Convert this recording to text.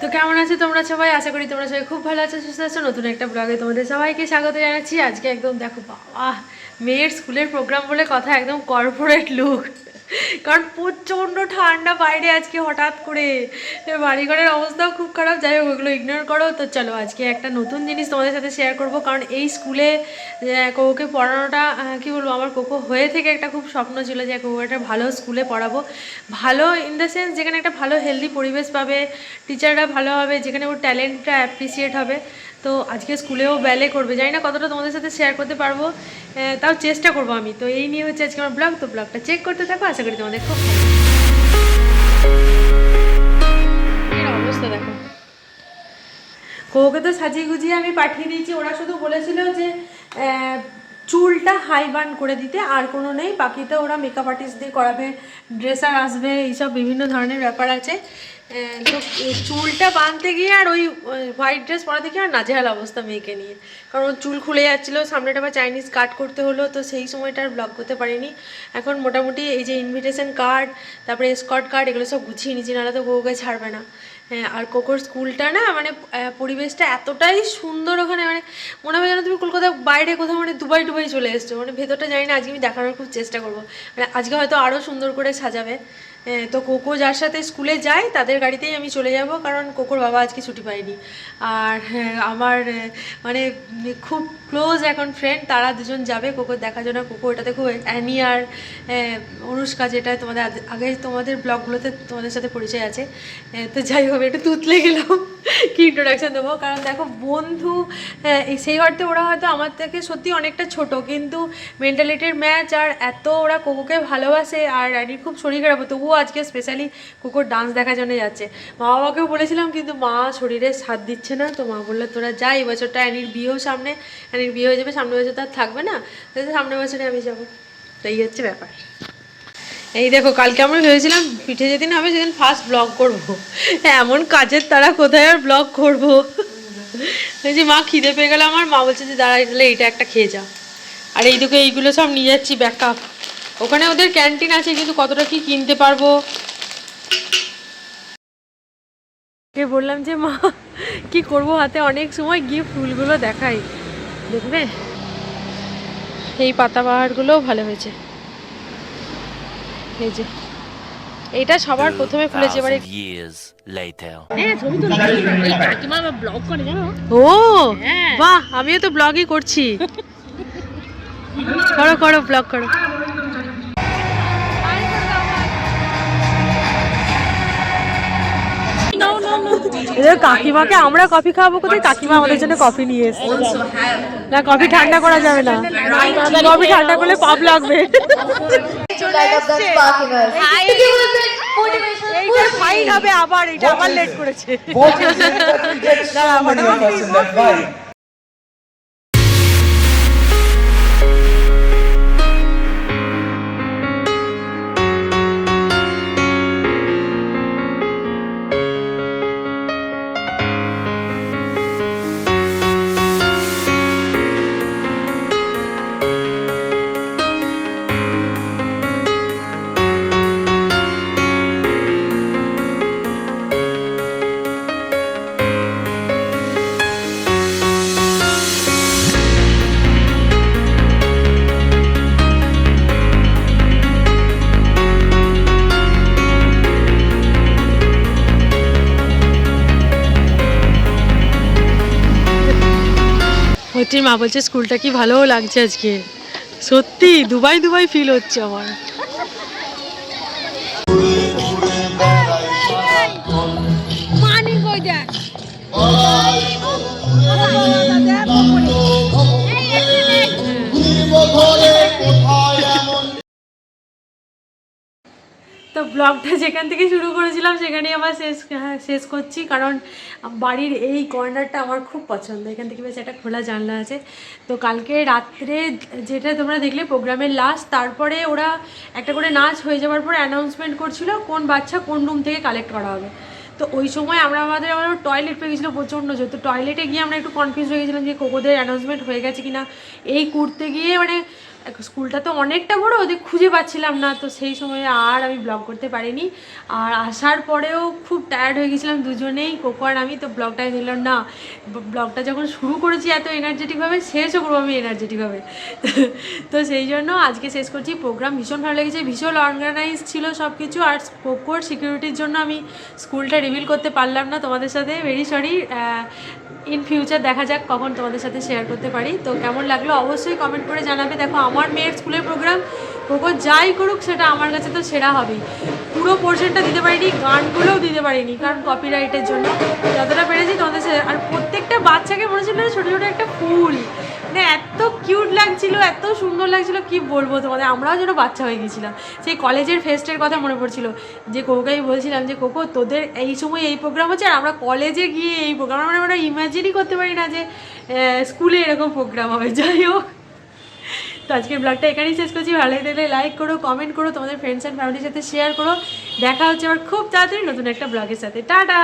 তো কেমন আছো তোমরা সবাই? আশা করি তোমরা সবাই খুব ভালো আছো, সুস্থ আছো। নতুন একটা ব্লগে তোমাদের সবাইকে স্বাগত জানাচ্ছি। আজকে একদম দেখো বাবা মেয়ের স্কুলের প্রোগ্রাম বলে কথা, একদম কর্পোরেট লুক কারণ প্রচণ্ড ঠান্ডা বাইরে আজকে হঠাৎ করে। বাড়িঘরের অবস্থাও খুব খারাপ। যাই হোক, ওগুলো ইগনোর করো। তো চলো, আজকে একটা নতুন জিনিস তোমাদের সাথে শেয়ার করব। কারণ এই স্কুলে কোকোকে পড়ানোটা কি বলব, আমার কোকো হয়ে থেকে একটা খুব স্বপ্ন ছিল যে কোকো একটা ভালো স্কুলে পড়াবো। ভালো ইন দ্য সেন্স যেখানে একটা ভালো হেলদি পরিবেশ পাবে টিচাররা ভালো হবে, যেখানে ওর ট্যালেন্টটা অ্যাপ্রিসিয়েট হবে। তো আজকে স্কুলেও ব্যালে করবে। জানি না কতটা তোমাদের সাথে শেয়ার করতে পারব। তাও চেষ্টা করব আমি। তো এই নিয়ে হচ্ছে আজকে আমার ব্লগ তো ব্লগটা চেক করতে থাকো, আশা করি তোমাদের খুব অবস্থা দেখো। কোকে তো সাজিয়ে গুজিয়ে আমি পাঠিয়ে দিয়েছি। ওরা শুধু বলেছিল যে চুলটা হাই বান করে দিতে, আর কোনো নেই। বাকিটা ওরা মেকআপ আর্টিস্ট দিয়ে করাবে ড্রেসার আসবে, এইসব বিভিন্ন ধরনের ব্যাপার আছে। তো চুলটা বাঁধতে গিয়ে আর ওই হোয়াইট ড্রেস পরাতে গিয়ে আর নাজেহাল অবস্থা মেয়েকে নিয়ে। কারণ চুল খুলে যাচ্ছিল, সামনেটা আবার চাইনিজ কাট করতে হলো, তো সেই সময়টা আর ব্লগ করতে পারিনি। এখন মোটামুটি এই যে ইনভিটেশন কার্ড তারপরে স্কট কার্ড এগুলো সব গুছিয়ে নিচ্ছি নাহলে তো বউকে ছাড়বে না। হ্যাঁ আর কোকোর স্কুলটা না মানে পরিবেশটা এতটাই সুন্দর ওখানে মানে মনে হয় যেন তুমি কলকাতার বাইরে কোথাও মানে দুবাই টুবাই চলে এসছো। মানে ভেতরটা জানি না, আজকে আমি দেখানোর খুব চেষ্টা করব। মানে আজকে হয়তো আরও সুন্দর করে সাজাবে। তো কোকো যার সাথে স্কুলে যায় তাদের গাড়িতেই আমি চলে যাব কারণ কোকোর বাবা আজকে ছুটি পায়নি। আর হ্যাঁ, আমার মানে খুব ক্লোজ এখন ফ্রেন্ড তারা দুজন যাবে কোকোর দেখার জন্য। কোকো এটাতে খুব অ্যানি আর অনুষ্কা যেটা তোমাদের আগে তোমাদের ব্লগগুলোতে তোমাদের সাথে পরিচয় আছে। তো যাই হোক একটু তুতলে গেলাম। কি ইন্ট্রোডাকশন দেবো? কারণ দেখো বন্ধু হ্যাঁ, সেই অর্থে ওরা হয়তো আমার থেকে সত্যি অনেকটা ছোট কিন্তু মেন্টালিটির ম্যাচ আর এত ওরা কোকোকে ভালোবাসে আর অ্যানির খুব শরীর খারাপ তবুও আজকে স্পেশালি কুকুর ডান্স দেখার জন্য যাচ্ছে। মা বাবাকেও বলেছিলাম কিন্তু মা শরীরে সাথ দিচ্ছে না তো মা বলল তোরা যা এই বছরটা অ্যানির বিয়েও সামনে অ্যানির বিয়ে হয়ে যাবে সামনের বছর তো আর থাকবে না সামনের বছরে আমি যাব। তো এই হচ্ছে ব্যাপার। এই দেখো, কালকে আমরা ভেবেছিলাম পিঠে যেদিন হবে সেদিন ফার্স্ট ব্লগ করব। এমন কাজের তারা কোথায় আর ব্লগ করব? এই যে মা খিদে পেয়ে গেলে আমার, মা বলছে যে দাঁড়া, তাহলে এইটা একটা খেয়ে যা। আর এই এইদিকে এইগুলো সব নিয়ে যাচ্ছি ব্যাকআপ ওখানে ওদের ক্যান্টিন আছে, কিন্তু কতটা কি কিনতে পারব? বললাম যে মা, কি করব হাতে? অনেক সময় গিয়ে ফুলগুলো দেখাই। দেখবে? এই পাতাবাহারগুলোও ভালো হয়েছে। এই যে এটা সবার প্রথমে ফুলেছে এবারে thousand years later. ও বাহ আমিও তো ব্লগই করছি। করো করো ব্লগ করো। কাকিমাকে আমরা কফি খাওয়াবো কোথায়? কাকিমা আমাদের জন্য কফি নিয়ে এসেছে। না কফি ঠান্ডা করা যাবে না। কফি ঠান্ডা করলে পাপ লাগবে। এইটার ফাইন হবে আবার এটা আবার লেট করেছে হচ্ছে মা বলছে স্কুলটা কি ভালো লাগছে আজকে? সত্যি দুবাই দুবাই ফিল হচ্ছে আমার। তো ব্লগটা যেখান থেকে শুরু করেছিলাম সেখানেই আমার শেষ হ্যাঁ, শেষ করছি। কারণ বাড়ির এই কর্নারটা আমার খুব পছন্দ। এখান থেকে বেশ একটা খোলা জানলা আছে। তো কালকে রাত্রে যেটা তোমরা দেখলে প্রোগ্রামের লাস্ট তারপরে ওরা একটা করে নাচ হয়ে যাওয়ার পর অ্যানাউন্সমেন্ট করছিল কোন বাচ্চা কোন রুম থেকে কালেক্ট করা হবে। তো ওই সময় আমরা আমাদের আমার টয়লেট পেয়ে গেছিল প্রচণ্ড জোর। তো টয়লেটে গিয়ে আমরা একটু কনফিউজ হয়ে গেছিলাম যে কোকোদের অ্যানাউন্সমেন্ট হয়ে গেছে কিনা। এই করতে গিয়ে মানে স্কুলটা তো অনেকটা বড়, ওদের খুঁজে পাচ্ছিলাম না। তো সেই সময় আর আমি ব্লগ করতে পারিনি। আর আসার পরেও খুব টায়ার্ড হয়ে গেছিলাম দুজনেই, কোকো আর আমি। তো ব্লগটাই দিলাম না ব্লগটা যখন শুরু করেছি এত এনার্জেটিকভাবে শেষও করব আমি এনার্জেটিকভাবে তো সেই জন্য আজকে শেষ করছি প্রোগ্রাম ভীষণ ভালো লেগেছে, ভীষণ অর্গানাইজ ছিল সব কিছু আর কোকোর সিকিউরিটির জন্য আমি স্কুলটা রিভিল করতে পারলাম না তোমাদের সাথে। ভেরি সরি ইন ফিউচার দেখা যাক কখন তোমাদের সাথে শেয়ার করতে পারি। তো কেমন লাগল অবশ্যই কমেন্ট করে জানাবে। দেখো, আমার মেয়ের স্কুলের প্রোগ্রাম কোকো যাই করুক, সেটা আমার কাছে তো সেরা হবেই পুরো পোর্শনটা দিতে পারিনি, গানগুলোও দিতে পারিনি, কারণ কপিরাইটের জন্য। যতটা পেরেছি তোমাদের আর প্রত্যেকটা বাচ্চাকে মনে ছিল ছোটো ছোটো একটা ফুল। লাগছিল, এত সুন্দর লাগছিল, কি বলব তোমাদের? আমরাও যেন বাচ্চা হয়ে গেছিলাম। সেই কলেজের ফেস্টের কথা মনে পড়ছিল। যে কোকোকে আমি বলছিলাম যে কোকো তোদের এই সময় এই প্রোগ্রাম হচ্ছে, আর আমরা কলেজে গিয়ে এই প্রোগ্রাম আমরা আমরা ইমাজিনই করতে পারি না যে স্কুলে এরকম প্রোগ্রাম হবে। যাই হোক, তো আজকের ব্লগটা এখানেই শেষ করছি। ভালো লাগলে লাইক করো কমেন্ট করো, তোমাদের ফ্রেন্ডস অ্যান্ড ফ্যামিলির সাথে শেয়ার করো। দেখা হচ্ছে আবার খুব তাড়াতাড়ি নতুন একটা ব্লগের সাথে। টাটা!